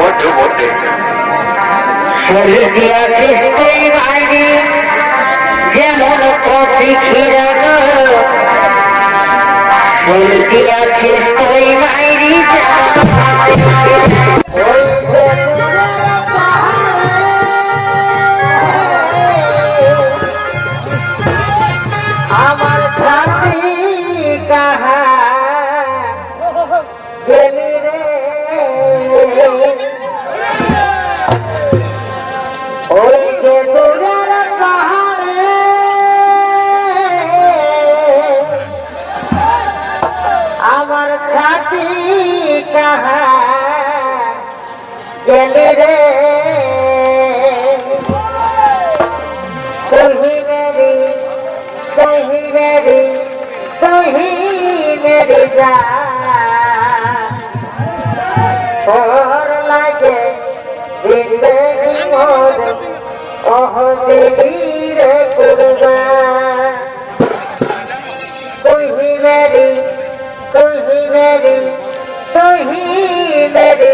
বন্ধু বলতে শরীর দিয়া খ্রিস্টই বাইরে যেমন আমার আমার কাহা গেলি রে? কহি মেরি কহি মেরি কহি মেরি যা। লাগে জিন্দগি মোর ওহ দিলিরে তুহি মেরি